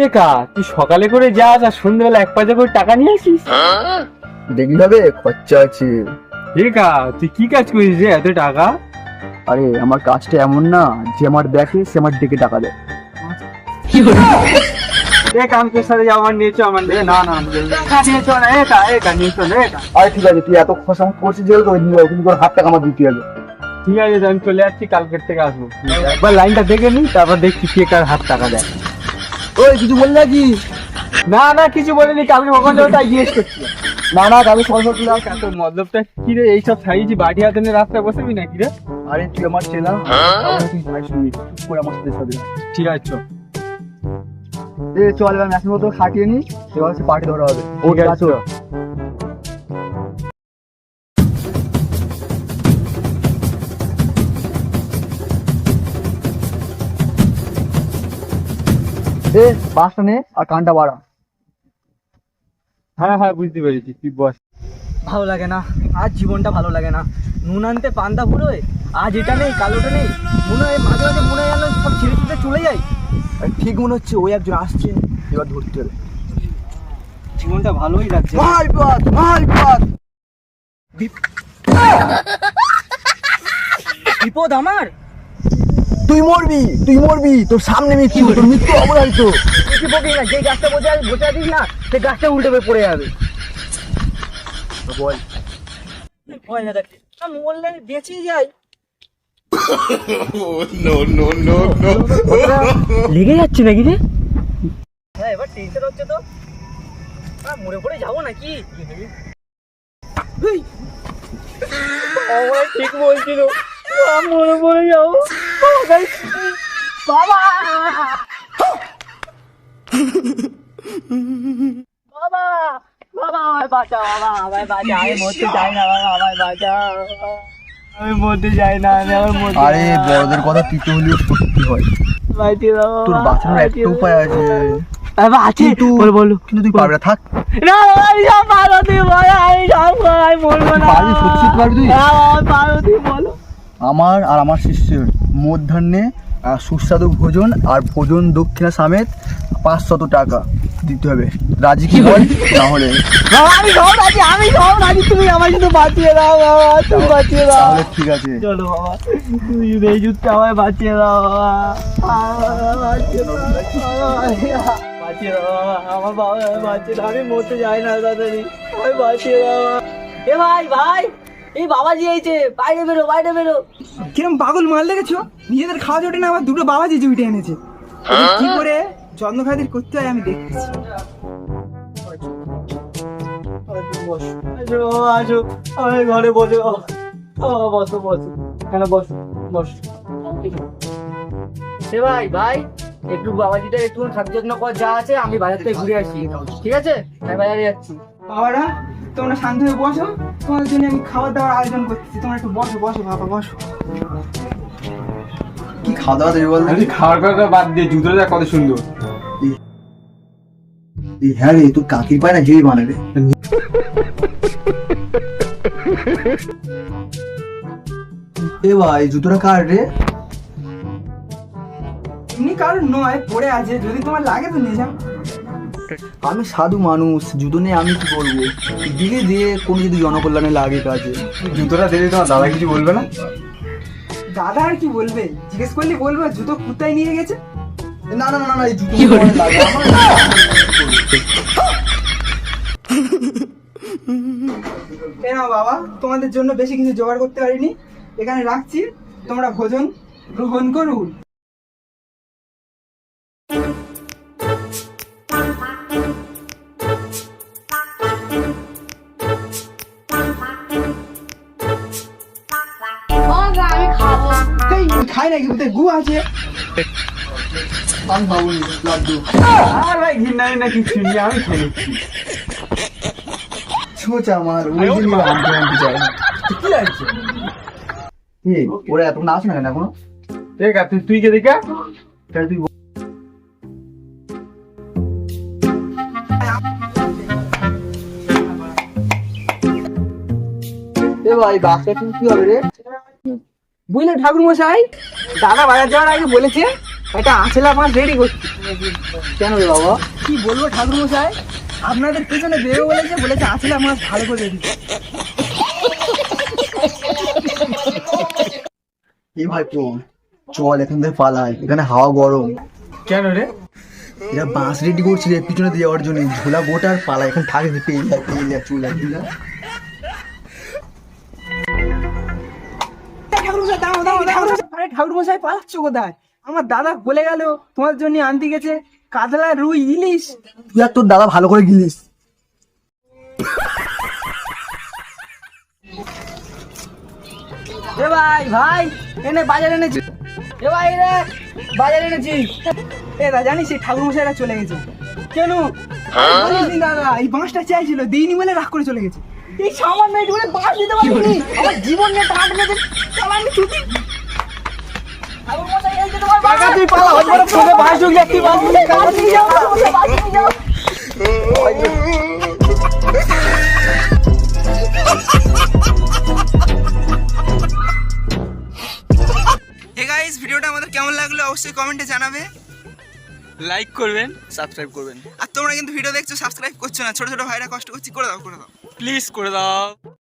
এ কা তুই সকালে করে যাস আর সন্ধ্যেবেলা এক পাঁচা করে টাকা নিয়ে আসিস। দেখি হবে খরচা আছে। এ কা তুই কি কাজ করিস রে এত টাকা? আরে আমার কাজটা এমন না যে আমার দেখে সে আমার দিকে টাকা দেয়। এ কাম তোর সাথে যাও আমার নিয়ে চো আমার নিয়ে না না নিয়ে চো। না একা একা নিয়ে চো না একা। আরে ঠিক আছে তুই এত খোসা করছিস যেহেতু ওই নিয়ে কিন্তু তোর আমার দিতে হবে। ঠিক আছে আমি চলে যাচ্ছি কালকের থেকে আসব। একবার লাইনটা দেখে নি তারপর দেখছি কে কার হাত টাকা দেয়। ওই কিছু বললে নাকি? না না কিছু বলিনি কালকে কখন যাব তাই জিজ্ঞেস করছি। না না আমি সকাল সকাল মতলবটা কি রে এইসব সাইজি বাটি হাতে নিয়ে রাস্তায় বসবি নাকি রে? আরে তুই আমার চেনা তুই ভাই শুনবি করে আমার সাথে সাথে। ঠিক আছে চল এবার ম্যাচের মতো খাটিয়ে নি এবার হচ্ছে পার্টি ধরা হবে। ঠিক আছে। এ বাসটা নে আর কানটা বাড়া। হ্যাঁ হ্যাঁ বুঝতে পেরেছি। তুই বস। ভালো লাগে না। আজ জীবনটা ভালো লাগে না। নুন আনতে পান্তা ফুরোয় আজ এটা নেই কাল ওটা নেই। মনে হয় মাঝে মাঝে মনে হয় যেন সব ছেড়ে চলে যায় ঠিক মনে হচ্ছে ওই একজন আসছে এবার ধরতে হবে। জীবনটা ভালোই লাগছে ভাই পাত ভাই পাত বিপদ আমার? তুই মরবি তুই মরবি তোর সামনে মৃত্যু তোর মৃত্যু অবধারিত কিছু বকি না যে গাছটা বোঝা বোঝা দিস না সে গাছটা উল্টে পড়ে যাবে। বল। ভয় না মরলে বেঁচে যাই। লেগে যাচ্ছে নাকি রে? হ্যাঁ এবার টেনশন হচ্ছে তো। মরে পড়ে যাব নাকি? আমার ঠিক বলছিল। মরে পড়ে যাব। বাবা! বাবা! বাবা আমায় বাঁচাও বাবা আমায় বাঁচাও। আমি মরতে চাই না বাবা আমায় বাঁচাও। আমি মরতে চাই না আমি আমার মরতে আরে বড়দের কথা তিতে হলেও সত্যি হয়। দাও তোর বাঁচানোর একটা উপায় আছে। আছে। বলো বলো। কিন্তু তুই পারবি থাক। না আমি সব পারো তুই বলো আমি সব আমি বলব না। পারবি, সত্যি পারবি তুই? পারো তুই বলো। আমার আর আমার শিষ্যের মধ্যাহ্নে সুস্বাদু ভোজন আর ভোজন দক্ষিণা সমেত পাঁচশত টাকা। দিতে হবে। রাজি কি বল? তাহলে আমি সব রাজি আমি সব রাজি তুমি আমার শুধু বাঁচিয়ে দাও বাবা তুমি বাঁচিয়ে দাও। তাহলে ঠিক আছে। চলো বাবা তুমি যদি এই যুদ্ধে আমায় বাঁচিয়ে দাও বাবা। বাঁচিয়ে দাও বাবা। বাঁচিয়ে দাও আমার বাবা বাঁচিয়ে দাও আমি মরতে যাই না তাড়াতাড়ি। আমি বাঁচিয়ে দাও এ ভাই ভাই এই বাবাজি এইছে বাইরে বেরো বাইরে বেরো। কিরম পাগল মাল লেগেছো নিজেদের খাওয়া জোটে না আবার দুটো বাবাজি জুটে এনেছে। ওদের কি করে? যত্ন খাতির করতে হয় আমি দেখতেছি। আসো আসো আমার ঘরে বসে। বসো বসো। কেন বসো বসো। এ ভাই ভাই একটু বাবাজিটা একটু খাদ্য যত্ন কর যা আছে আমি বাজার থেকে ঘুরে আসি। ঠিক আছে? আমি বাজারে যাচ্ছি। বাবারা তোমরা শান্ত হয়ে বসো। তোমাদের জন্য আমি খাবার দাবার আয়োজন করতেছি। তোমরা একটু বসো বসো বাবা বসো। কি খাওয়া দাওয়া দেবে বল আরে খাওয়ার কথা বাদ দিয়ে জুতোটা কত সুন্দর। হ্যাঁ রে তোর কাকির পায় না যেই বানাবে এ ভাই জুতোটা কার রে? এমনি কারণ নয় পড়ে আছে যদি তোমার লাগে তো নিয়ে যাও। আমি সাধু মানুষ জুতো নিয়ে আমি কি বলব? দিলে দিয়ে কোনো যদি জনকল্যাণে লাগে কাজে। জুতোটা দিলে তোমার দাদা কিছু বলবে না? দাদা আর কি বলবে? জিজ্ঞেস করলে বলবে জুতো কোথায় নিয়ে গেছে? না না না না এই জুতো নাও বাবা তোমাদের জন্য বেশি কিছু জোগাড় করতে পারিনি। এখানে রাখছি তোমরা ভোজন গ্রহণ করুন খাই নাকি গু আছে। আমি লাড্ডু আর ভাই ঘিন্না না কিছু আমি নিচ্ছি ছোঁচা আমার ওই আনতে আনতে চাই কি লাগছে কি ওরা এত না আসে না কেন এখনও ঠিক আছে তুই কে দেখা তাহলে তুই এ ভাই কি হবে রে? বুঝলে ঠাকুর মশাই দাদা বাজার যাওয়ার আগে বলেছে একটা আঁচলা মাছ রেডি করছি। কেন রে বাবা? কি বলব ঠাকুর মশাই আপনাদের পেছনে বেরো বলেছে বলেছে আঁচলা মাছ ভালো করে রেডি এই ভাই প্রণ চল এখান থেকে পালাই। এখানে হাওয়া গরম। কেন রে? এরা বাঁশ রেডি করছি রে পিছনে দিয়ে যাওয়ার জন্য। ঝোলা গোটা আর পালা এখন থাকে পেয়ে যায় পেয়ে যায় চলে যায়। ঠাকুর মশাই দাঁড়াও দাঁড়াও ঠাকুর মশাই আরে ঠাকুর মশাই পালাচ্ছ কোথায়? আমার দাদা বলে গেল তোমার জন্য আনতে গেছে কাতলা রুই ইলিশ। তুই আর তোর দাদা ভালো করে গিলিস। এ ভাই ভাই, এনে বাজার এনেছি। এ ভাই রে বাজার এনেছি। এ দা, জানিস এই ঠাকুর মশাইরা চলে গেছে। কেন? দাদা, এই বাঁশটা চাইছিল, দিইনি বলে রাগ করে চলে গেছে। এই সামান্য একটু বাস দিতে পারিনি। আমার জীবন নিয়ে টাকা চালানি ছুটি তুই পালা তোকে যাও, যাও। হে গাইস ভিডিওটা আমাদের কেমন লাগল অবশ্যই কমেন্টে জানাবে। লাইক করবেন সাবস্ক্রাইব করবেন। আর তোমরা কিন্তু ভিডিও দেখছ সাবস্ক্রাইব করছ না ছোট ছোট ভাইরা কষ্ট করছি করে দাও করে দাও। প্লিজ করে দাও।